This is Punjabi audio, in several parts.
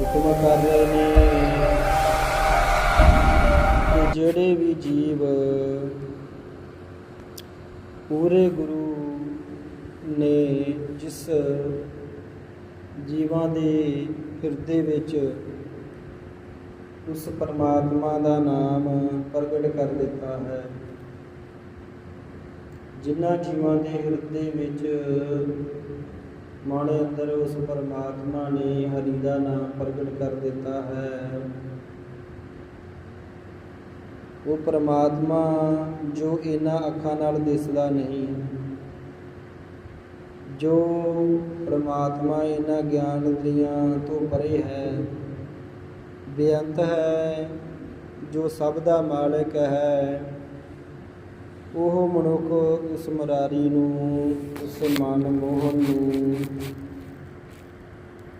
ਹੁਕਮ ਕਰ ਰਹੇ ਨੇ ਕਿ ਜਿਹੜੇ ਵੀ ਜੀਵ ਪੂਰੇ ਗੁਰੂ ਨੇ ਜਿਸ ਜੀਵਾਂ ਦੇ ਹਿਰਦੇ ਵਿੱਚ ਉਸ ਪਰਮਾਤਮਾ ਦਾ ਨਾਮ ਪ੍ਰਗਟ ਕਰ ਦਿੱਤਾ ਹੈ, ਜਿਨ੍ਹਾਂ ਜੀਵਾਂ ਦੇ ਹਿਰਦੇ ਵਿੱਚ ਮਨ ਅੰਦਰ ਉਸ ਪਰਮਾਤਮਾ ਨੇ ਹਰੀ ਦਾ ਨਾਮ ਪ੍ਰਗਟ ਕਰ ਦਿੱਤਾ ਹੈ। ਉਹ ਪਰਮਾਤਮਾ ਜੋ ਇਹਨਾਂ ਅੱਖਾਂ ਨਾਲ ਦਿਸਦਾ ਨਹੀਂ, ਜੋ ਪਰਮਾਤਮਾ ਇਹਨਾਂ ਗਿਆਨ ਦੀਆਂ ਤੋਂ ਪਰੇ ਹੈ, ਬੇਅੰਤ ਹੈ, ਜੋ ਸਭ ਦਾ ਮਾਲਕ ਹੈ। ਉਹ ਮਨੁੱਖ ਉਸ ਮੁਰਾਰੀ ਨੂੰ ਉਸ ਮਨ ਮੋਹਨ ਨੂੰ,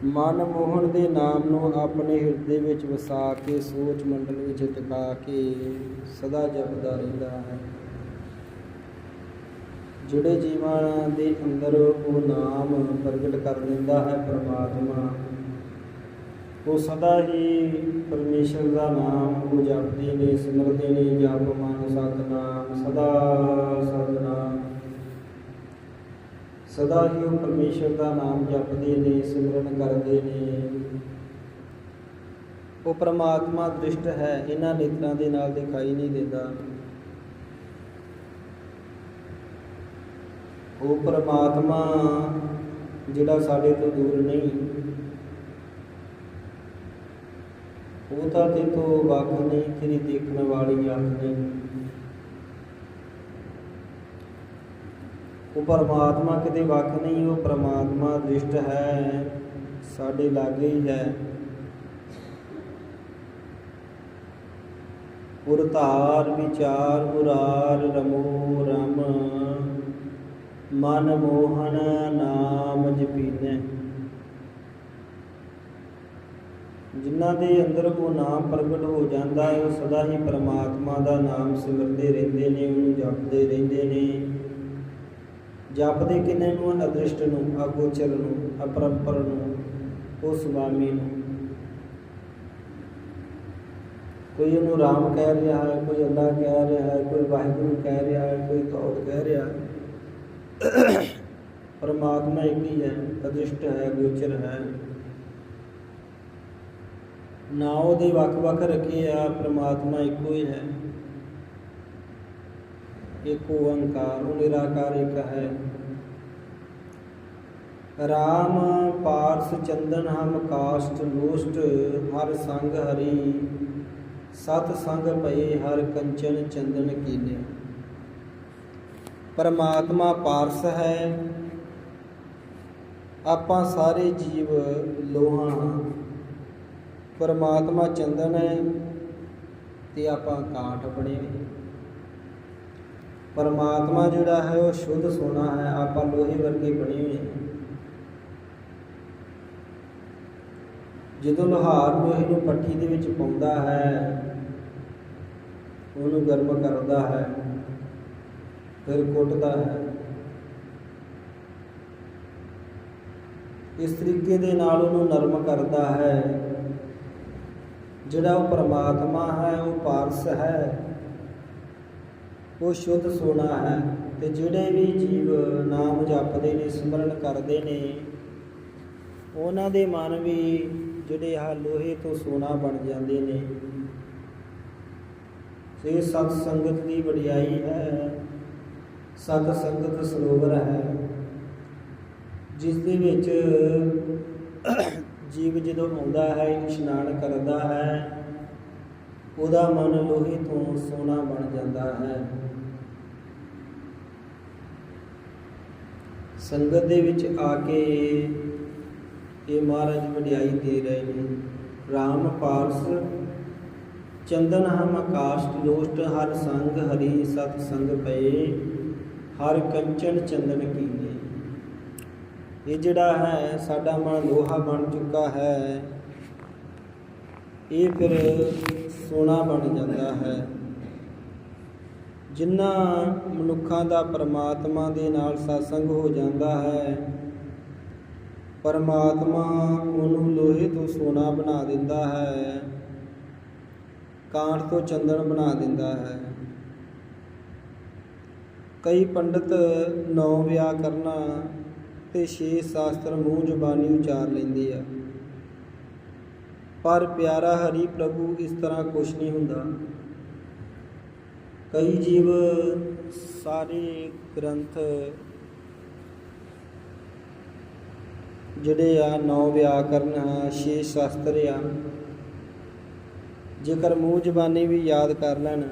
ਮਨ ਮੋਹਨ ਦੇ ਨਾਮ ਨੂੰ ਆਪਣੇ ਹਿਰਦੇ ਵਿੱਚ ਵਸਾ ਕੇ, ਸੋਚ ਮੰਡਲ ਵਿੱਚ ਟਿਕਾ ਕੇ ਸਦਾ ਜਪਦਾ ਰਹਿੰਦਾ ਹੈ। ਜਿਹੜੇ ਜੀਵਾਂ ਦੇ ਅੰਦਰ ਉਹ ਨਾਮ ਪ੍ਰਗਟ ਕਰ ਦਿੰਦਾ ਹੈ, ਪਰਮਾਤਮਾ ਉਹ ਸਦਾ ਹੀ ਪਰਮੇਸ਼ਰ ਦਾ ਨਾਮ ਉਹ ਜਪਦੇ ਨੇ, ਸਿਮਰਦੇ ਨੇ, ਜਪ ਮਨ ਸਤਨਾਮ, ਸਦਾ ਸਤਨਾਮ। ਸਦਾ ਹੀ ਉਹ ਪਰਮੇਸ਼ਰ ਦਾ ਨਾਮ ਜਪਦੇ ਨੇ, ਸਿਮਰਨ ਕਰਦੇ ਨੇ। ਉਹ ਪ੍ਰਮਾਤਮਾ ਦ੍ਰਿਸ਼ਟ ਹੈ, ਇਹਨਾਂ ਨੇਤਰਾਂ ਦੇ ਨਾਲ ਦਿਖਾਈ ਨਹੀਂ ਦਿੰਦਾ। ਉਹ ਪ੍ਰਮਾਤਮਾ ਜਿਹੜਾ ਸਾਡੇ ਤੋਂ ਦੂਰ ਨਹੀਂ ਉਹ ਤਾਂ ਤੇ ਤੋਂ ਵੱਖ ਨਹੀਂ, ਤੇਰੀ ਦੇਖਣ ਵਾਲੀ ਅੱਖ ਨਹੀਂ। ਉਹ ਪਰਮਾਤਮਾ ਕਿਤੇ ਵੱਖ ਨਹੀਂ, ਉਹ ਪਰਮਾਤਮਾ ਦ੍ਰਿਸ਼ਟ ਹੈ, ਸਾਡੇ ਲਾਗੇ ਹੀ ਹੈ। ਉਰਤਾਰ ਵਿਚਾਰ, ਉਰਾਰ ਰਮੋ ਰਮ। ਮਨ ਮੋਹਨ ਨਾਮ ਜਪੀਨੇ। ਜਿਨ੍ਹਾਂ ਦੇ ਅੰਦਰ ਉਹ ਨਾਮ ਪ੍ਰਗਟ ਹੋ ਜਾਂਦਾ ਹੈ, ਉਹ ਸਦਾ ਹੀ ਪਰਮਾਤਮਾ ਦਾ ਨਾਮ ਸਿਮਰਦੇ ਰਹਿੰਦੇ ਨੇ, ਉਹਨੂੰ ਜਪਦੇ ਰਹਿੰਦੇ ਨੇ। ਜਪਦੇ ਕਿੰਨੇ ਨੂੰ? ਅਦ੍ਰਿਸ਼ਟ ਨੂੰ, ਅਗੋਚਰ ਨੂੰ, ਅਪਰੰਪਰ ਨੂੰ, ਉਹ ਸੁਆਮੀ ਨੂੰ। ਕੋਈ ਉਹਨੂੰ ਰਾਮ ਕਹਿ ਰਿਹਾ ਹੈ, ਕੋਈ ਅੱਲਾ ਕਹਿ ਰਿਹਾ ਹੈ, ਕੋਈ ਵਾਹਿਗੁਰੂ ਕਹਿ ਰਿਹਾ ਹੈ, ਕੋਈ ਗੌਡ ਕਹਿ ਰਿਹਾ ਹੈ। ਪਰਮਾਤਮਾ ਇੱਕ ਹੀ ਹੈ, ਅਦ੍ਰਿਸ਼ਟ ਹੈ ਗੋਚਰ ਹੈ। ਨਾ ਉਹਦੇ ਵੱਖ-ਵੱਖ ਰੱਖੇ ਆ, ਪ੍ਰਮਾਤਮਾ ਇੱਕੋ ਹੀ ਹੈ। ਏਕ ਓੰਕਾਰ, ਉਹ ਨਿਰਾਕਾਰ ਇੱਕ ਹੈ। ਰਾਮ ਪਾਰਸ ਚੰਦਨ ਹਮ ਕਾਸ਼ਟ ਲੋਸ਼ਟ, ਹਰ ਸੰਗ ਹਰੀ, ਸਤ ਸੰਗ ਭਏ, ਹਰ ਕੰਚਨ ਚੰਦਨ ਕੀਨੇ। ਪਰਮਾਤਮਾ ਪਾਰਸ ਹੈ। ਆਪਾਂ ਸਾਰੇ ਜੀਵ ਲੋਹਾ ਹਾਂ। ਪਰਮਾਤਮਾ ਚੰਦਨ ਹੈ ਤੇ ਆਪਾਂ ਕਾਠ ਬਣੇ ਨੇ ਪਰਮਾਤਮਾ ਜਿਹੜਾ ਹੈ ਉਹ ਸ਼ੁੱਧ ਸੋਨਾ ਹੈ, ਆਪਾਂ ਲੋਹੇ ਵਰਗੇ ਬਣੇ ਹੋਏ ਹਾਂ। ਜਦੋਂ ਲੋਹਾਰ ਲੋਹੇ ਨੂੰ ਪੱਠੀ ਦੇ ਵਿੱਚ ਪਾਉਂਦਾ ਹੈ, ਉਹਨੂੰ ਗਰਮ ਕਰਦਾ ਹੈ, ਫਿਰ ਕੁੱਟਦਾ ਹੈ। ਇਸ ਤਰੀਕੇ ਦੇ ਨਾਲ ਉਹਨੂੰ ਨਰਮ ਕਰਦਾ ਹੈ। ਜਿਹੜਾ ਉਹ ਪਰਮਾਤਮਾ ਹੈ, ਉਹ ਪਾਰਸ ਹੈ, ਉਹ ਸ਼ੁੱਧ ਸੋਨਾ ਹੈ ਤੇ ਜਿਹੜੇ ਵੀ ਜੀਵ ਨਾਮ ਜਪਦੇ ਨੇ, ਸਿਮਰਨ ਕਰਦੇ ਨੇ, ਉਹਨਾਂ ਦੇ ਮਨ ਵੀ ਜਿਹੜੇ ਆ ਲੋਹੇ ਤੋਂ ਸੋਨਾ ਬਣ ਜਾਂਦੇ ਨੇ। ਸੇ ਸਤ ਸੰਗਤ ਦੀ ਵਡਿਆਈ ਹੈ, ਸਤ ਸੰਗਤ ਸਰੋਵਰ ਹੈ, ਜਿਸ ਦੇ ਵਿੱਚ ਜੀਵ ਜਦੋਂ ਆਉਂਦਾ ਹੈ, ਇਸ਼ਨਾਨ ਕਰਦਾ ਹੈ, ਉਹਦਾ ਮਨ ਲੋਹੇ ਤੋਂ ਸੋਨਾ ਬਣ ਜਾਂਦਾ ਹੈ। ਸੰਗਤ ਦੇ ਵਿੱਚ ਆ ਕੇ ਇਹ ਮਹਾਰਾਜ ਵਡਿਆਈ ਦੇ ਰਹੇ ਨੇ। RAM ਪਾਰਸ, ਚੰਦਨ ਹਮ ਆਕਾਸ਼ਟ ਲੋਸ਼ਟ ਹਰ ਸੰਗ ਹਰੀ ਸਤ ਸੰਗ ਪਏ, ਹਰ ਕੰਚਨ ਚੰਦਨ ਕੀ। ਇਹ ਜਿਹੜਾ ਹੈ, ਸਾਡਾ ਮਨ ਲੋਹਾ ਬਣ ਚੁੱਕਾ ਹੈ। ਇਹ ਫਿਰ ਸੋਨਾ ਬਣ ਜਾਂਦਾ ਹੈ। ਜਿਨ੍ਹਾਂ ਮਨੁੱਖਾਂ ਦਾ ਪਰਮਾਤਮਾ ਦੇ ਨਾਲ satsang ਹੋ ਜਾਂਦਾ ਹੈ, ਪਰਮਾਤਮਾ ਉਹਨੂੰ ਲੋਹੇ ਤੋਂ ਸੋਨਾ ਬਣਾ ਦਿੰਦਾ ਹੈ ਕਾਂਠ ਤੋਂ ਚੰਦਨ ਬਣਾ ਦਿੰਦਾ ਹੈ। ਕਈ ਪੰਡਤ ਨੌ ਵਿਆਹ ਕਰਨਾ ਤੇ ਛੇ ਸ਼ਾਸਤਰ ਮੂੰਹ ਜ਼ੁਬਾਨੀ ਉਚਾਰ ਲੈਂਦੇ ਆ। ਪਰ ਪਿਆਰਾ ਹਰੀ ਪ੍ਰਭੂ ਇਸ ਤਰ੍ਹਾਂ ਕੁਛ ਨਹੀਂ ਹੁੰਦਾ। ਕਈ ਜੀਵ ਸਾਰੇ ਗ੍ਰੰਥ ਜਿਹੜੇ ਆ, ਨੌ ਵਿਆਕਰਨ ਆ, ਛੇ ਸ਼ਾਸਤਰ ਆ, ਜੇਕਰ ਮੂੰਹ ਜ਼ਬਾਨੀ ਵੀ ਯਾਦ ਕਰ ਲੈਣ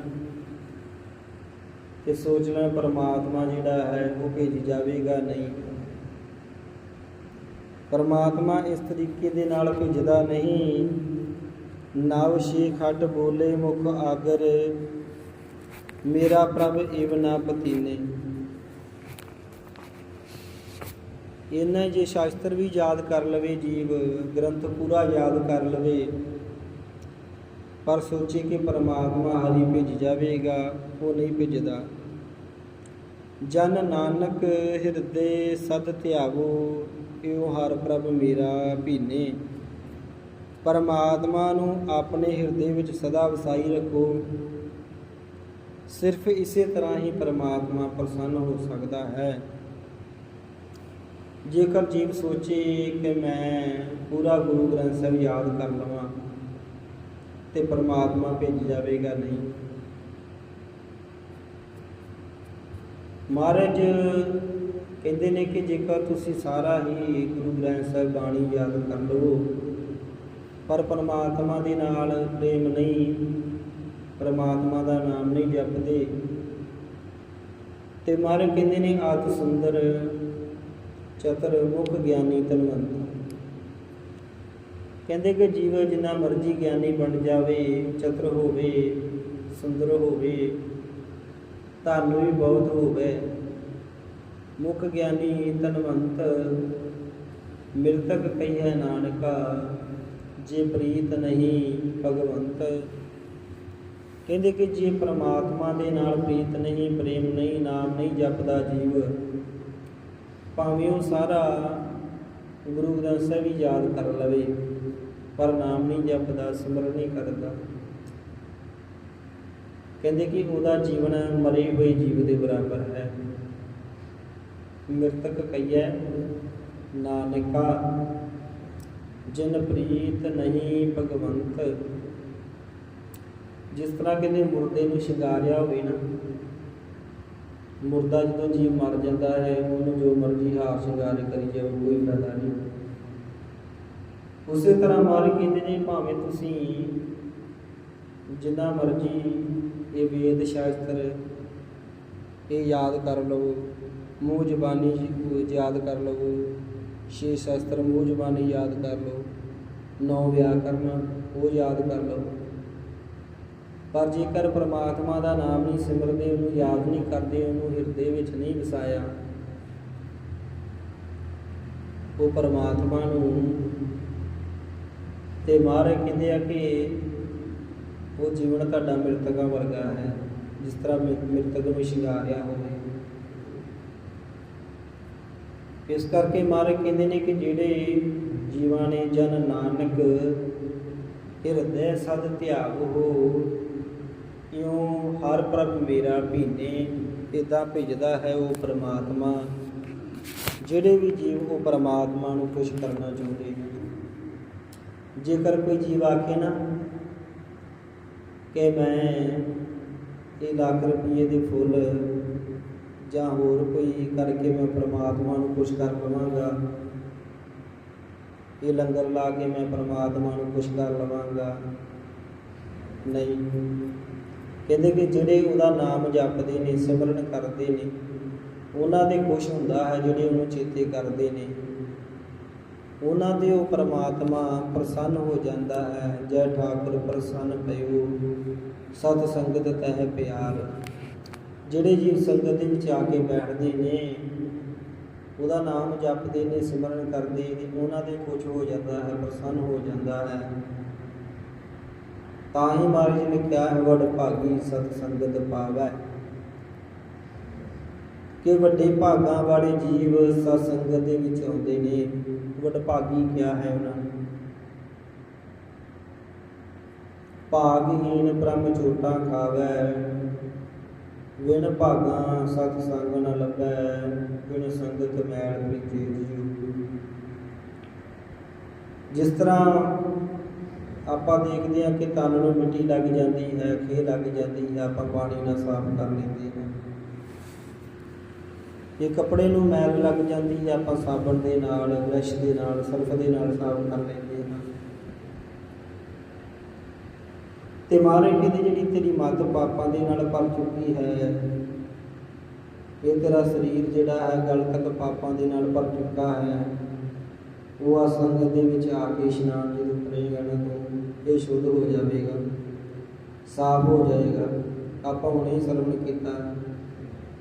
ਤੇ ਸੋਚ ਲੈਣ ਪਰਮਾਤਮਾ ਜਿਹੜਾ ਹੈ, ਉਹ ਭੇਜੀ ਜਾਵੇਗਾ, ਨਹੀਂ। ਪਰਮਾਤਮਾ ਇਸ ਤਰੀਕੇ ਦੇ ਨਾਲ ਭਿੱਜਦਾ ਨਹੀਂ। ਨਵ ਛੇ ਖੱਟ ਬੋਲੇ ਮੁਖ ਆਗਰ, ਮੇਰਾ ਪ੍ਰਭ ਏਵ ਪਤੀਨੇ। ਇਹਨਾਂ ਜੇ ਸ਼ਾਸਤਰ ਵੀ ਯਾਦ ਕਰ ਲਵੇ, ਜੀਵ ਗ੍ਰੰਥ ਪੂਰਾ ਯਾਦ ਕਰ ਲਵੇ, ਪਰ ਸੋਚੇ ਕਿ ਪਰਮਾਤਮਾ ਹਰੀ ਭਿੱਜ ਜਾਵੇਗਾ, ਉਹ ਨਹੀਂ ਭਿੱਜਦਾ। ਜਨ ਨਾਨਕ ਹਿਰਦੇ ਸਦ ਧਿਆਵੋ ਇਉ ਹਰ ਪ੍ਰਭ ਮੇਰਾ ਭੀਨੇ। ਪਰਮਾਤਮਾ ਨੂੰ ਆਪਣੇ ਹਿਰਦੇ ਵਿੱਚ ਸਦਾ ਵਸਾਈ ਰੱਖੋ। ਸਿਰਫ ਇਸੇ ਤਰ੍ਹਾਂ ਹੀ ਪਰਮਾਤਮਾ ਪ੍ਰਸੰਨ ਹੋ ਸਕਦਾ ਹੈ। ਜੇਕਰ ਜੀਵ ਸੋਚੇ ਕਿ ਮੈਂ ਪੂਰਾ ਗੁਰੂ ਗ੍ਰੰਥ ਸਾਹਿਬ ਯਾਦ ਕਰ ਲਵਾਂ, ਤੇ ਪਰਮਾਤਮਾ ਭੇਜ ਜਾਵੇਗਾ ਨਹੀਂ। ਮਹਾਰਾਜ ਕਹਿੰਦੇ ਨੇ ਕਿ ਜੇਕਰ ਤੁਸੀਂ ਸਾਰਾ ਹੀ ਗੁਰੂ ਗ੍ਰੰਥ ਸਾਹਿਬ ਬਾਣੀ ਯਾਦ ਕਰ ਲਵੋ, ਪਰ ਪਰਮਾਤਮਾ ਦੇ ਨਾਲ ਪ੍ਰੇਮ ਨਹੀਂ, ਪਰਮਾਤਮਾ ਦਾ ਨਾਮ ਨਹੀਂ ਜਪਦੇ। ਤੇ ਮਹਾਰਾਜ ਕਹਿੰਦੇ ਨੇ ਆਤ ਸੁੰਦਰ, ਚਤਰ, ਮੁਖ ਗਿਆਨੀ ਤਨਵੰਤ ਕਹਿੰਦੇ ਕਿ ਜੀਵ ਜਿੰਨਾ ਮਰਜ਼ੀ ਗਿਆਨੀ ਬਣ ਜਾਵੇ, ਚਤਰ ਹੋਵੇ, ਸੁੰਦਰ ਹੋਵੇ, ਧਨ ਵੀ ਬਹੁਤ ਹੋਵੇ। ਮੁਖ ਗਿਆਨੀ ਤਨਵੰਤ ਮਿਲਤਕ ਕਹੀਏ ਨਾਨਕਾ, ਜੇ ਪ੍ਰੀਤ ਨਹੀਂ ਭਗਵੰਤ। ਕਹਿੰਦੇ ਕਿ ਜੇ ਪ੍ਰਮਾਤਮਾ ਦੇ ਨਾਲ ਪ੍ਰੀਤ ਨਹੀਂ, ਪ੍ਰੇਮ ਨਹੀਂ, ਨਾਮ ਨਹੀਂ ਜਪਦਾ ਜੀਵ, ਭਾਵੇਂ ਉਹ ਸਾਰਾ ਗੁਰੂ ਗ੍ਰੰਥ ਸਾਹਿਬ ਹੀ ਯਾਦ ਕਰ ਲਵੇ, ਪਰ ਨਾਮ ਨਹੀਂ ਜਪਦਾ, ਸਿਮਰਨ ਨਹੀਂ ਕਰਦਾ। ਕਹਿੰਦੇ ਕਿ ਉਹਦਾ ਜੀਵਨ ਮਰੇ ਹੋਏ ਜੀਵ ਦੇ ਬਰਾਬਰ ਹੈ। ਮਿਰਤਕ ਕਈਐ ਨਾਨਕਾ, ਜਿਨ ਪ੍ਰੀਤ ਨਹੀਂ ਭਗਵੰਤ। ਜਿਸ ਤਰ੍ਹਾਂ ਕਹਿੰਦੇ ਮੁਰਦੇ ਨੂੰ ਸ਼ਿੰਗਾਰਿਆ ਹੋਵੇ ਨਾ, ਮੁਰਦਾ ਜਦੋਂ ਜੀ ਮਰ ਜਾਂਦਾ ਹੈ, ਉਹਨੂੰ ਜੋ ਮਰਜ਼ੀ ਹਾਰ ਸ਼ਿੰਗਾਰ ਕਰੀ ਜਾਓ, ਕੋਈ ਫਾਇਦਾ ਨਹੀਂ। ਉਸੇ ਤਰ੍ਹਾਂ ਮਾਰ ਕਹਿੰਦੇ ਨੇ ਭਾਵੇਂ ਤੁਸੀਂ ਜਿੰਨਾ ਮਰਜ਼ੀ ਇਹ ਵੇਦ ਸ਼ਾਸਤਰ ਇਹ ਯਾਦ ਕਰ ਲਵੋ। ਮੂੰਹ ਜ਼ਬਾਨੀ ਯਾਦ ਕਰ ਲਵੋ। ਛੇ ਸ਼ਸਤਰ ਮੂੰਹ ਜ਼ਬਾਨੀ ਯਾਦ ਕਰ ਲਓ। ਨੌ ਵਿਆਕਰਨ ਉਹ ਯਾਦ ਕਰ ਲਓ। ਪਰ ਜੇਕਰ ਪ੍ਰਮਾਤਮਾ ਦਾ ਨਾਮ ਨਹੀਂ ਸਿਮਰਦੇ, ਉਹਨੂੰ ਯਾਦ ਨਹੀਂ ਕਰਦੇ, ਉਹਨੂੰ ਹਿਰਦੇ ਵਿੱਚ ਨਹੀਂ ਵਸਾਇਆ, ਉਹ ਪਰਮਾਤਮਾ ਨੂੰ ਤੇ ਮਹਾਰਾਜ ਕਹਿੰਦੇ ਆ ਕਿ ਉਹ ਜੀਵਨ ਤੁਹਾਡਾ ਮਿਰਤਕਾ ਵਰਗਾ ਹੈ, ਜਿਸ ਤਰ੍ਹਾਂ ਮਿ- ਮਿਰਤਕ ਨੂੰ ਸ਼ਿੰਗਾਰਿਆ ਹੋਵੇ। ਇਸ ਕਰਕੇ ਮਹਾਰਾਜ ਕਹਿੰਦੇ ਨੇ ਕਿ ਜਿਹੜੇ ਜੀਵਾਂ ਨੇ ਜਨ ਨਾਨਕ ਹਿਰਦੈ ਸਦ ਧਿਆਵ ਹੋ। ਇਉ ਹਰ ਪ੍ਰਭ ਮੇਰਾ ਭੀਨੇ, ਇਦਾਂ ਭਿਜਦਾ ਹੈ ਉਹ ਪ੍ਰਮਾਤਮਾ। ਜਿਹੜੇ ਵੀ ਜੀਵ ਉਹ ਪ੍ਰਮਾਤਮਾ ਨੂੰ ਖੁਸ਼ ਕਰਨਾ ਚਾਹੁੰਦੇ ਹਨ ਜੇਕਰ ਕੋਈ ਜੀਵ ਆਖੇ ਨਾ ਕਿ ਮੈਂ ਇਹ ਲੱਖ ਰੁਪਏ ਦੇ ਫੁੱਲ ਜਾਂ ਹੋਰ ਕੋਈ ਕਰਕੇ ਮੈਂ ਪ੍ਰਮਾਤਮਾ ਨੂੰ ਖੁਸ਼ ਕਰ ਲਵਾਂਗਾ। ਇਹ ਲੰਗਰ ਲਾ ਕੇ ਮੈਂ ਪ੍ਰਮਾਤਮਾ ਨੂੰ ਖੁਸ਼ ਕਰ ਲਵਾਂਗਾ। ਨਹੀਂ। ਕਹਿੰਦੇ ਕਿ ਜਿਹੜੇ ਉਹਦਾ ਨਾਮ ਜਪਦੇ ਨੇ, ਸਿਮਰਨ ਕਰਦੇ ਨੇ, ਉਹਨਾਂ ਦੇ ਖੁਸ਼ ਹੁੰਦਾ ਹੈ ਜਿਹੜੇ ਉਹਨੂੰ ਚੇਤੇ ਕਰਦੇ ਨੇ। ਉਹਨਾਂ ਦੇ ਉਹ ਪ੍ਰਮਾਤਮਾ ਪ੍ਰਸੰਨ ਹੋ ਜਾਂਦਾ ਹੈ। ਜੈ ਠਾਕੁਰ ਪ੍ਰਸੰਨ ਪਇਓ। ਸਤ ਸੰਗਤ ਤਹਿ ਪਿਆਰ। ਜਿਹੜੇ ਜੀਵ ਸੰਗਤ ਦੇ ਵਿੱਚ ਆ ਕੇ ਬੈਠਦੇ ਨੇ, ਉਹਦਾ ਨਾਮ ਜਪਦੇ ਨੇ, ਸਿਮਰਨ ਕਰਦੇ ਨੇ, ਉਹਨਾਂ ਦੇ ਖੁਸ਼ ਹੋ ਜਾਂਦਾ ਹੈ, ਪ੍ਰਸੰਨ ਹੋ ਜਾਂਦਾ ਹੈ। ਤਾਂ ਹੀ ਮਹਾਰਾਜ ਨੇ ਕਿਹਾ ਹੈ, ਵਡ ਭਾਗੀ ਸਤ ਸੰਗਤ ਪਾਵੈ। ਕਿ ਵੱਡੇ ਭਾਗਾਂ ਵਾਲੇ ਜੀਵ ਸਤ ਸੰਗਤ ਦੇ ਵਿੱਚ ਆਉਂਦੇ ਨੇ, ਵਡ ਭਾਗੀ ਕਿਹਾ ਹੈ ਉਹਨਾਂ ਨੇ। ਭਾਗਹੀਨ ਬ੍ਰਹਮ ਝੂਟਾ ਖਾਵੈ ਵਿਣ ਭਾਗਾ ਸਤ ਸੰਗ ਨ ਲੱਭੈ ਵਿਣ ਸੰਗਤ ਮੈਲ ਪ੍ਰੀਤੀ ਜੀਉ। ਜਿਸ ਤਰ੍ਹਾਂ ਆਪਾਂ ਦੇਖਦੇ ਹਾਂ ਕਿ ਤਨ ਨੂੰ ਮਿੱਟੀ ਲੱਗ ਜਾਂਦੀ ਹੈ ਖੇ ਲੱਗ ਜਾਂਦੀ ਹੈ, ਆਪਾਂ ਪਾਣੀ ਨਾਲ ਸਾਫ਼ ਕਰ ਲੈਂਦੇ ਹਾਂ। ਜੇ ਕੱਪੜੇ ਨੂੰ ਮੈਲ ਲੱਗ ਜਾਂਦੀ ਹੈ, ਆਪਾਂ ਸਾਬਣ ਦੇ ਨਾਲ, ਬ੍ਰਸ਼ ਦੇ ਨਾਲ, ਸਰਫ ਦੇ ਨਾਲ ਸਾਫ਼ ਕਰ ਲੈਂਦੇ ਹਾਂ ਤੇ ਮਾਰੇ ਦੀ ਜਿਹੜੀ ਤੇਰੀ ਮੱਤ ਪਾਪਾਂ ਦੇ ਨਾਲ ਭਰ ਚੁੱਕੀ ਹੈ, ਇਹ ਤੇਰਾ ਸਰੀਰ ਜਿਹੜਾ ਹੈ ਗਲ ਪਾਪਾਂ ਦੇ ਨਾਲ ਭਰ ਚੁੱਕਾ ਹੈ। ਉਹ ਆ ਸੰਗਤ ਦੇ ਵਿੱਚ ਆ ਕੇ ਇਸ਼ਨਾਨ ਜਦੋਂ ਕਰੇਗਾ ਨਾ ਤੋਂ, ਇਹ ਸ਼ੁੱਧ ਹੋ ਜਾਵੇਗਾ, ਸਾਫ਼ ਹੋ ਜਾਏਗਾ। ਆਪਾਂ ਹੁਣੇ ਸਰਵਣ ਕੀਤਾ।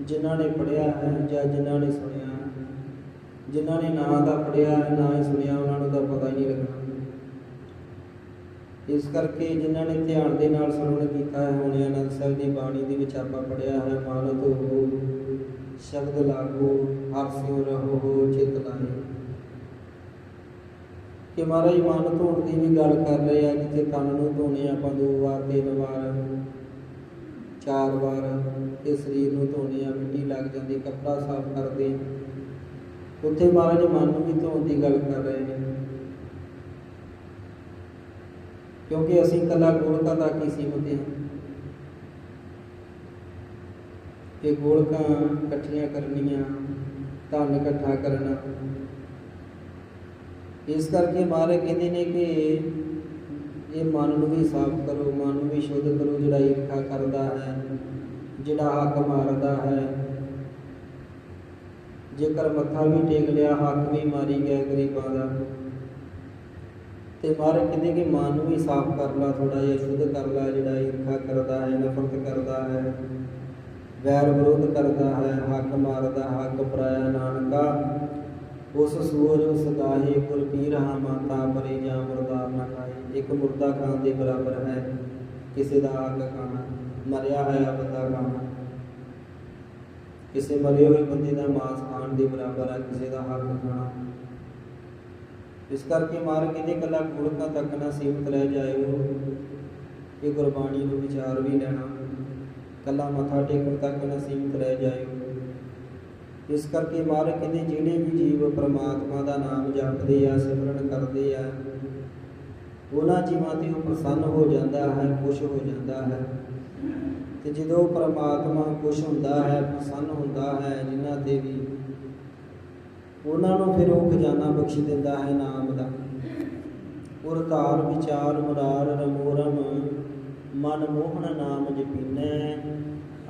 ਜਿਨ੍ਹਾਂ ਨੇ ਪੜਿਆ ਹੈ ਜਾਂ ਜਿਨ੍ਹਾਂ ਨੇ ਸੁਣਿਆ, ਜਿਨ੍ਹਾਂ ਨੇ ਨਾਂ ਦਾ ਪੜਿਆ ਹੈ ਨਾ ਹੀ ਸੁਣਿਆ, ਉਹਨਾਂ ਨੂੰ ਤਾਂ ਪਤਾ ਹੀ ਨਹੀਂ ਲੱਗਣਾ। ਇਸ ਕਰਕੇ ਜਿਨ੍ਹਾਂ ਨੇ ਧਿਆਨ ਦੇ ਨਾਲ ਸਰਵਣ ਕੀਤਾ ਹੈ, ਹੁਣ ਆਨੰਦ ਸਾਹਿਬ ਦੀ ਬਾਣੀ ਦੇ ਵਿੱਚ ਆਪਾਂ ਪੜਿਆ ਹੈ, ਮਾਨਤ ਹੋ ਸ਼ਬਦ ਲਾਗੋ, ਹਰ ਸਿਉ ਰਹੋ ਹੋ ਚਿਤ ਲਾਏ ਕਿ ਮਹਾਰਾਜ ਮਨ ਧੋਣ ਦੀ ਵੀ ਗੱਲ ਕਰ ਰਹੇ ਆ, ਜਿੱਥੇ ਤਨ ਨੂੰ ਧੋਣੇ ਆਪਾਂ ਦੋ ਵਾਰ, ਤਿੰਨ ਵਾਰ, ਚਾਰ ਵਾਰ, ਤੇ ਸਰੀਰ ਨੂੰ ਧੋਣੇ ਆ, ਮਿੱਟੀ ਲੱਗ ਜਾਂਦੀ, ਕੱਪੜਾ ਸਾਫ਼ ਕਰਦੇ ਉੱਥੇ ਮਹਾਰਾਜ ਮਨ ਨੂੰ ਵੀ ਧੋਣ ਦੀ ਗੱਲ ਕਰ ਰਹੇ ਨੇ। ਕਿਉਂਕਿ ਅਸੀਂ ਕਲਾ ਗੋਲਕਾ ਤੱਕ ਹੀ ਸੀਮਤ ਹਾਂ? ਇਹ ਗੋਲਕਾਂ ਇਕੱਠੀਆਂ ਕਰਨੀਆਂ, ਧਨ ਇਕੱਠਾ ਕਰਨਾ। ਇਸ ਕਰਕੇ ਮਹਾਰਾਜ ਕਹਿੰਦੇ ਨੇ ਕਿ ਇਹ ਮਨ ਨੂੰ ਵੀ ਸਾਫ਼ ਕਰੋ, ਮਨ ਨੂੰ ਵੀ ਸ਼ੁੱਧ ਕਰੋ, ਜਿਹੜਾ ਈਰਖਾ ਕਰਦਾ ਹੈ, ਜਿਹੜਾ ਹੱਕ ਮਾਰਦਾ ਹੈ। ਜੇਕਰ ਮੱਥਾ ਵੀ ਟੇਕ ਲਿਆ, ਹੱਕ ਵੀ ਮਾਰੀ ਗਿਆ ਗਰੀਬਾਂ ਦਾ ਤੇ ਮਹਾਰਾਜ ਕਹਿੰਦੇ ਕਿ ਮਨ ਨੂੰ ਵੀ ਸਾਫ਼ ਕਰ ਲਾ ਥੋੜਾ ਜਿਹਾ ਸ਼ੁੱਧ ਕਰ ਲਾ, ਜਿਹੜਾ ਈਰਖਾ ਕਰਦਾ ਹੈ, ਨਫ਼ਰਤ ਕਰਦਾ ਹੈ, ਵੈਰ ਵਿਰੋਧ ਕਰਦਾ ਹੈ, ਹੱਕ ਮਾਰਦਾ, ਹੱਕ ਪਰਾਇਆ ਨਾਨਕਾ, ਉਸ ਸੂਰ ਸਦਾਹੇ ਗੁਰ ਪੀ ਰਹਾ ਮਾਤਾ ਪਰੇ ਜਾਂ ਮੁਰਦਾ ਨਾ ਖਾਏ ਇੱਕ ਮੁਰਦਾ ਖਾਣ ਦੇ ਬਰਾਬਰ ਹੈ, ਕਿਸੇ ਦਾ ਹੱਕ ਖਾਣਾ, ਮਰਿਆ ਹੋਇਆ ਬੰਦਾ ਖਾਣਾ। ਕਿਸੇ ਮਰੇ ਹੋਏ ਬੰਦੇ ਦਾ ਮਾਸ ਖਾਣ ਦੇ ਬਰਾਬਰ ਹੈ, ਕਿਸੇ ਦਾ ਹੱਕ ਖਾਣਾ। ਇਸ ਕਰਕੇ ਮਾਰ ਕਹਿੰਦੇ ਕੱਲਾ ਗੁਰਕਾਂ ਤੱਕ ਨਾ ਸੀਮਤ ਰਹਿ ਜਾਇਓ। ਇਹ ਗੁਰਬਾਣੀ ਨੂੰ ਵਿਚਾਰ ਵੀ ਲੈਣਾ, ਕੱਲਾ ਮੱਥਾ ਟੇਕਣ ਤੱਕ ਨਾ ਸੀਮਤ ਰਹਿ ਜਾਇਓ। ਇਸ ਕਰਕੇ ਮਾਰ ਕਹਿੰਦੇ ਜਿਹੜੇ ਵੀ ਜੀਵ ਪ੍ਰਮਾਤਮਾ ਦਾ ਨਾਮ ਜਪਦੇ ਆ, ਸਿਮਰਨ ਕਰਦੇ ਆ, ਉਹਨਾਂ ਜੀਵਾਂ ਤੇ ਉਹ ਪ੍ਰਸੰਨ ਹੋ ਜਾਂਦਾ ਹੈ, ਖੁਸ਼ ਹੋ ਜਾਂਦਾ ਹੈ। ਤੇ ਜਦੋਂ ਪ੍ਰਮਾਤਮਾ ਖੁਸ਼ ਹੁੰਦਾ ਹੈ, ਪ੍ਰਸੰਨ ਹੁੰਦਾ ਹੈ, ਜਿਨ੍ਹਾਂ ਤੇ ਵੀ ਉਹਨਾਂ ਨੂੰ ਫਿਰ ਉਹ ਖਜ਼ਾਨਾ ਬਖਸ਼ ਦਿੰਦਾ ਹੈ ਨਾਮ ਦਾ। ਉਰ ਧਾਰ ਵਿਚਾਰ ਮੁਰਾਰ ਰਮੋਰਮ ਮਨ ਮੋਹਨ ਨਾਮ ਜਪੀਨੈ,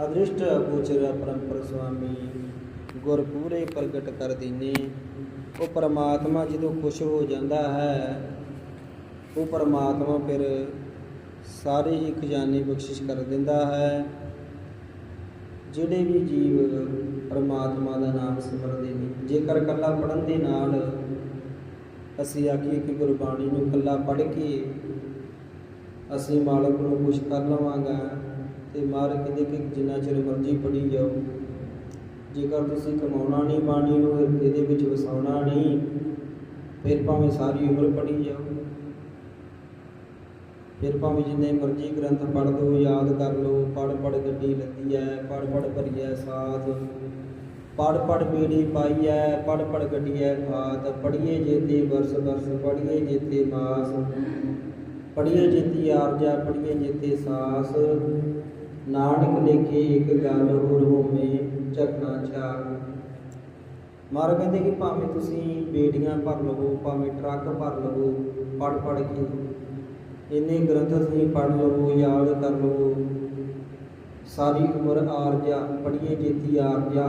ਅਦ੍ਰਿਸ਼ਟ ਅਗੋਚਰ ਪਰੰਪਰ ਸੁਆਮੀ, ਗੁਰ ਪੂਰੇ ਪ੍ਰਗਟ ਕਰ ਦੀਨੇ। ਉਹ ਪਰਮਾਤਮਾ ਜਦੋਂ ਖੁਸ਼ ਹੋ ਜਾਂਦਾ ਹੈ, ਉਹ ਪਰਮਾਤਮਾ ਫਿਰ ਸਾਰੇ ਹੀ ਖਜ਼ਾਨੇ ਬਖਸ਼ਿਸ਼ ਕਰ ਦਿੰਦਾ ਹੈ। ਜਿਹੜੇ ਵੀ ਜੀਵ ਪਰਮਾਤਮਾ ਦਾ ਨਾਮ ਸਿਮਰਦੇ ਨੇ ਜੇਕਰ ਕੱਲਾ ਪੜਨ ਦੇ ਨਾਲ ਅਸੀਂ ਆਖੀਏ ਕਿ ਗੁਰਬਾਣੀ ਨੂੰ ਕੱਲਾ ਪੜ੍ਹ ਕੇ ਅਸੀਂ ਮਾਲਕ ਨੂੰ ਖੁਸ਼ ਕਰ ਲਵਾਂਗਾ ਤੇ ਮਾਰ ਕਹਿੰਦੇ ਕਿ ਜਿੰਨਾ ਚਿਰ ਮਰਜ਼ੀ ਪੜੀ ਜਾਓ। ਜੇਕਰ ਤੁਸੀਂ ਕਮਾਉਣਾ ਨਹੀਂ, ਬਾਣੀ ਨੂੰ ਇਹਦੇ ਵਿੱਚ ਵਸਾਉਣਾ ਨਹੀਂ, ਫਿਰ ਭਾਵੇਂ ਸਾਰੀ ਉਮਰ ਪੜੀ ਜਾਓ। ਫਿਰ ਭਾਵੇਂ ਜਿੰਨੇ ਮਰਜ਼ੀ ਗ੍ਰੰਥ ਪੜ੍ਹ ਲਓ ਯਾਦ ਕਰ ਲਓ, ਪੜ੍ਹ ਪੜ ਗੱਡੀ ਲੱਦੀ ਐ ਪੜ ਪੜ ਭਰੀਐ ਸਾਧ ਪੜ ਪੜ ਬੀੜੀ ਪਾਈ ਪੜ ਪੜ ਗੱਡੀ ਖਾਤ ਪੜੀਏ ਜੇਤੇ ਵਰਸ ਵਰਸ ਪੜੀਏ ਜੇਤੇ ਮਾਸ ਪੜੀਏ ਜੇਤੀ ਆਰਜਾ ਪੜੀਏ ਜੇਤੇ ਸਾਸ, ਨਾਨਕ ਲੇਖੇ ਇੱਕ ਗੱਲ ਹੋਰ ਹੋਵੇ ਝਗਣਾ ਚਾਕ ਮਾਰ ਕਹਿੰਦੇ ਕਿ ਭਾਵੇਂ ਤੁਸੀਂ ਬੇੜੀਆਂ ਭਰ ਲਵੋ, ਭਾਵੇਂ ਟਰੱਕ ਭਰ ਲਵੋ ਪੜ ਪੜ ਕੇ ਇੰਨੇ ਗ੍ਰੰਥ ਤੁਸੀਂ ਪੜ ਲਵੋ, ਯਾਦ ਕਰ ਲਵੋ। ਸਾਰੀ ਉਮਰ ਆਰਜਾ ਪੜੀਏ ਜੇਤੀ ਆਰਜਾ,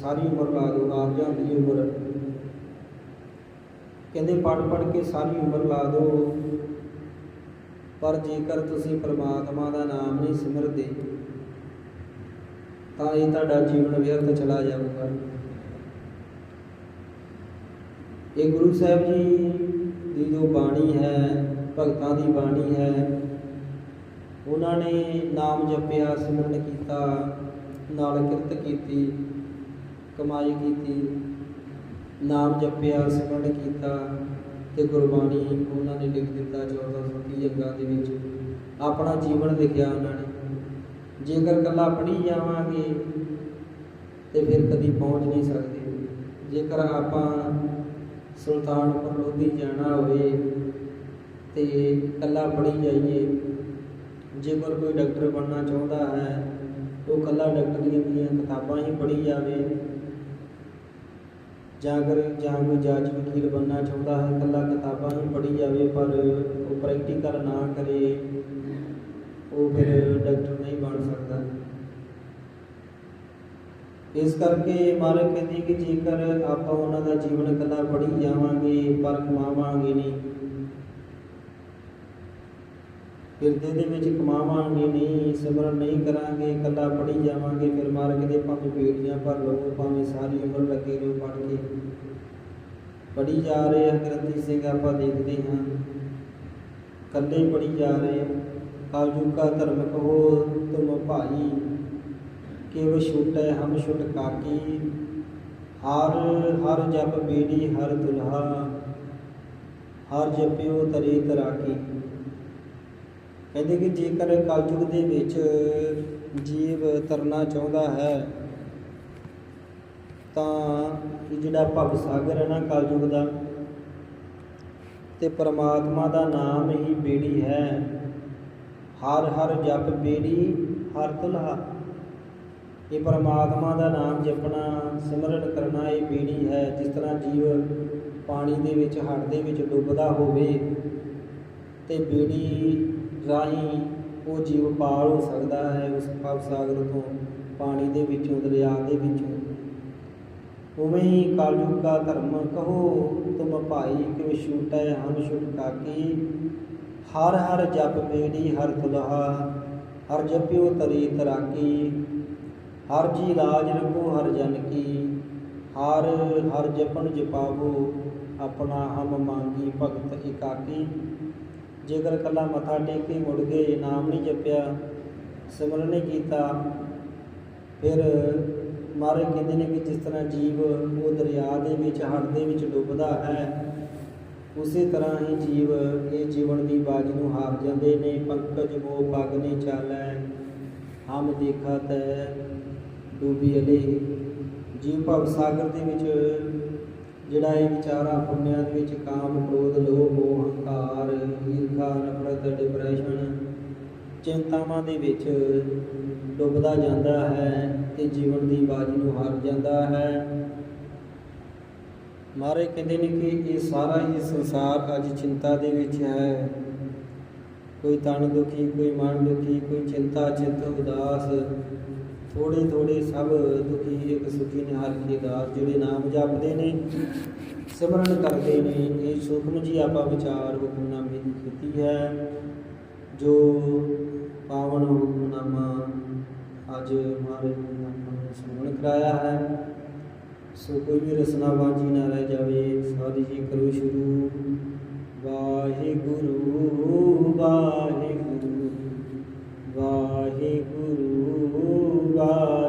ਸਾਰੀ ਉਮਰ ਲਾ ਦਿਓ ਆਰਜਾ ਦੀ ਉਮਰ। ਕਹਿੰਦੇ ਪੜ ਪੜ ਕੇ ਸਾਰੀ ਉਮਰ ਲਾ ਦਿਓ ਪਰ ਜੇਕਰ ਤੁਸੀਂ ਪ੍ਰਮਾਤਮਾ ਦਾ ਨਾਮ ਨਹੀਂ ਸਿਮਰਦੇ, ਤਾਂ ਇਹ ਤੁਹਾਡਾ ਜੀਵਨ ਵਿਅਰਥ ਚਲਾ ਜਾਊਗਾ। ਇਹ ਗੁਰੂ ਸਾਹਿਬ ਜੀ ਦੀ ਜੋ ਬਾਣੀ ਹੈ ਭਗਤਾਂ ਦੀ ਬਾਣੀ ਹੈ। ਉਹਨਾਂ ਨੇ ਨਾਮ ਜਪਿਆ, ਸਿਮਰਨ ਕੀਤਾ, ਨਾਲ ਕਿਰਤ ਕੀਤੀ, ਕਮਾਈ ਕੀਤੀ, ਨਾਮ ਜਪਿਆ, ਸਿਮਰਨ ਕੀਤਾ ਤੇ ਗੁਰਬਾਣੀ ਉਹਨਾਂ ਨੇ ਲਿਖ ਦਿੱਤਾ 1430 ਅੰਗਾਂ ਦੇ ਵਿੱਚ। ਆਪਣਾ ਜੀਵਨ ਲਿਖਿਆ ਉਹਨਾਂ ਨੇ। ਜੇਕਰ ਕੱਲਾ ਪੜ੍ਹੀ ਜਾਵਾਂਗੇ ਤੇ ਫਿਰ ਕਦੀ ਪਹੁੰਚ ਨਹੀਂ ਸਕਦੇ। ਜੇਕਰ ਆਪਾਂ ਸੁਲਤਾਨਪੁਰ ਲੋਧੀ ਜਾਣਾ ਹੋਵੇ ਤੇ ਕੱਲਾ ਪੜ੍ਹੀ ਜਾਈਏ। ਜੇਕਰ ਕੋਈ ਡਾਕਟਰ ਬਣਨਾ ਚਾਹੁੰਦਾ ਹੈ, ਉਹ ਕੱਲਾ ਡਾਕਟਰੀਆਂ ਦੀਆਂ ਕਿਤਾਬਾਂ ਹੀ ਪੜ੍ਹੀ ਜਾਵੇ। ਜਾਂ ਅਗਰ ਜਾਂ ਕੋਈ ਜੱਜ ਵਕੀਲ ਬਣਨਾ ਚਾਹੁੰਦਾ ਹੈ ਕੱਲਾ ਕਿਤਾਬਾਂ ਹੀ ਪੜ੍ਹੀ ਜਾਵੇ, ਪਰ ਉਹ ਪ੍ਰੈਕਟੀਕਲ ਨਾ ਕਰੇ, ਉਹ ਫਿਰ ਡਾਕਟਰ ਨਹੀਂ ਬਣ ਸਕਦਾ। ਇਸ ਕਰਕੇ ਮਾਲਕ ਕਹਿੰਦੀ ਕਿ ਜੇਕਰ ਆਪਾਂ ਉਹਨਾਂ ਦਾ ਜੀਵਨ ਕੱਲਾ ਪੜ੍ਹੀ ਜਾਵਾਂਗੇ, ਪਰ ਕਮਾਵਾਂਗੇ ਨਹੀਂ। ਹਿਰਦੇ ਦੇ ਵਿੱਚ ਕਮਾਵਾਂਗੇ ਨਹੀਂ, ਸਿਮਰਨ ਨਹੀਂ ਕਰਾਂਗੇ, ਇਕੱਲਾ ਪੜ੍ਹੀ ਜਾਵਾਂਗੇ, ਫਿਰ ਮਾਲਕ ਦੇ ਭਾਵੇਂ ਬੇੜੀਆਂ ਭਰ ਲਓ, ਭਾਵੇਂ ਸਾਰੀ ਉਮਰ ਲੱਗੇ ਰਹੋ ਪੜ੍ਹ ਕੇ। ਪੜ੍ਹੀ ਜਾ ਰਹੇ ਆ ਗ੍ਰੰਥੀ ਸਿੰਘ, ਆਪਾਂ ਦੇਖਦੇ ਹਾਂ। ਕੱਲੇ ਪੜ੍ਹੀ ਜਾ ਰਹੇ ਆ। ਕਾਲਜੂ ਧਰਮ ਕਹੋ, ਤੁਮ ਭਾਈ, ਕਿਵ ਛੁਟੈ ਹਮ ਛੁਟ ਕਾਕੀ। ਹਰ ਹਰ ਜਪ ਬੀੜੀ, ਹਰ ਦੁਲਹਾ, ਹਰ ਜਪਿਓ ਤਰੇ ਤਰਾਕੀ। ਕਹਿੰਦੇ ਕਿ ਜੇਕਰ ਕਲਯੁਗ ਦੇ ਵਿੱਚ ਜੀਵ ਤਰਨਾ ਚਾਹੁੰਦਾ ਹੈ, ਤਾਂ ਜਿਹੜਾ ਭਵ ਸਾਗਰ ਹੈ ਨਾ ਕਲਯੁਗ ਦਾ, ਤੇ ਪਰਮਾਤਮਾ ਦਾ ਨਾਮ ਹੀ ਬੇੜੀ ਹੈ। ਹਰ ਹਰ ਜਪ ਬੇੜੀ, ਹਰ ਤੁਲਹਾ। ਇਹ ਪਰਮਾਤਮਾ ਦਾ ਨਾਮ ਜਪਣਾ, ਸਿਮਰਨ ਕਰਨਾ ਇਹ ਬੇੜੀ ਹੈ। ਜਿਸ ਤਰ੍ਹਾਂ ਜੀਵ ਪਾਣੀ ਦੇ ਵਿੱਚ ਹੱਡ ਦੇ ਵਿੱਚ ਡੁੱਬਦਾ ਹੋਵੇ, ਤੇ ਬੇੜੀ ਰਾਹੀਂ ਉਹ ਜੀਵ ਪਾਰ ਹੋ ਸਕਦਾ ਹੈ ਉਸ ਭਵ ਸਾਗਰ ਤੋਂ, ਪਾਣੀ ਦੇ ਵਿੱਚੋਂ, ਦਰਿਆ ਦੇ ਵਿੱਚੋਂ। ਉਵੇਂ ਹੀ ਕਾਲਯੁਗ ਦਾ ਧਰਮ ਕਹੋ, ਤੁਮ ਭਾਈ ਕਿਉ ਛੂਟੈ, ਹਮ ਛੁਟ ਕਾਕੀ। ਹਰ ਹਰ ਜਪ ਬੇੜੀ ਹਰ ਤੁਲਹਾ, ਹਰ ਜਪਿਓ ਤਰੀ ਤਰਾਕੀ। ਹਰ ਜੀ ਲਾਜ ਰਖੋ, ਹਰ ਜਨ ਕੀ। ਹਰ ਹਰ ਜਪਨ ਜਪਾਵੋ, ਆਪਣਾ ਹਮ ਮੰਗੀ ਭਗਤ ਇਕਾਕੀ। ਜੇਕਰ ਕੱਲਾ ਮੱਥਾ ਟੇਕ ਕੇ ਮੁੜ ਗਏ ਨਾਮ ਨਹੀਂ ਜਪਿਆ, ਸਿਮਰਨ ਨਹੀਂ ਕੀਤਾ, ਫਿਰ ਮਾਰੇ ਕਹਿੰਦੇ ਨੇ ਕਿ ਜਿਸ ਤਰ੍ਹਾਂ ਜੀਵ ਉਹ ਦਰਿਆ ਦੇ ਵਿੱਚ ਹੜ ਦੇ ਵਿੱਚ ਡੁੱਬਦਾ ਹੈ, ਉਸੇ ਤਰ੍ਹਾਂ ਹੀ ਜੀਵ ਇਹ ਜੀਵਨ ਦੀ ਬਾਜੀ ਨੂੰ ਹਾਰ ਜਾਂਦੇ ਨੇ। ਪੰਕਜ ਮੋਹ ਪਗ ਨੇ ਚਾਲੈ, ਹਮ ਦੇਖਾ ਤੈ ਡੂਬੀ ਅਲੇ। ਜੀਵ ਭਵ ਸਾਗਰ ਦੇ ਵਿੱਚ ਜਿਹੜਾ ਇਹ ਵਿਚਾਰਾਂ, ਪੁੰਨਿਆਂ ਦੇ ਵਿੱਚ ਕਾਮ, ਕ੍ਰੋਧ, ਲੋਭ ਚਿੰਤਾਵਾਂ ਦੇ ਵਿੱਚ ਡੁੱਬਦਾ ਜਾਂਦਾ ਹੈ ਤੇ ਜੀਵਨ ਦੀ ਬਾਜੀ ਨੂੰ ਹਾਰ ਜਾਂਦਾ ਹੈ। ਮਾਰੇ ਕਹਿੰਦੇ ਨੇ ਕਿ ਇਹ ਸਾਰਾ ਹੀ ਸੰਸਾਰ ਅੱਜ ਚਿੰਤਾ ਦੇ ਵਿੱਚ ਹੈ। ਕੋਈ ਤਨ ਦੁਖੀ, ਕੋਈ ਮਨ ਦੁਖੀ, ਕੋਈ ਚਿੰਤਾ, ਚਿੰਤ ਉਦਾਸ ਥੋੜੇ ਥੋੜੇ ਸਭ ਦੁਖੀ, ਇੱਕ ਸੁਖੀ ਨਿਹਾਲ ਕੀ ਦਾਸ ਜਿਹੜੇ ਨਾਮ ਜਪਦੇ ਨੇ, ਸਿਮਰਨ ਕਰਦੇ ਨੇ, ਇਹ ਸੂਖਮ ਜੀ ਆਪਾਂ ਵਿਚਾਰ ਹੁਕਮਨਾਮੇ ਦੀ ਕੀਤੀ ਹੈ। ਜੋ ਪਾਵਨ ਹੁਕਮਨਾਮਾ ਅੱਜ ਮਹਾਰਾਜ ਨੇ ਆਪਾਂ ਨੂੰ ਸਿਮਰਨ ਕਰਾਇਆ ਹੈ, ਸੋ ਕੋਈ ਵੀ ਰਸਨਾਬਾਜੀ ਨਾ ਰਹਿ ਜਾਵੇ ਸਾਰੀ ਜੀ ਕਰੋ ਸ਼ੁਰੂ। ਵਾਹਿਗੁਰੂ ਵਾਹਿਗੁਰੂ ਵਾਹਿਗੁਰੂ ਵਾਹਿਗੁਰੂ।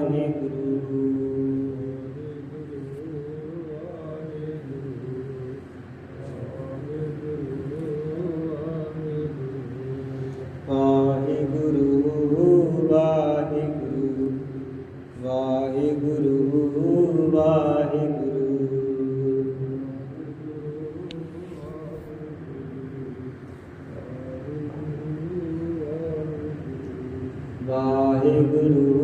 Aleluia.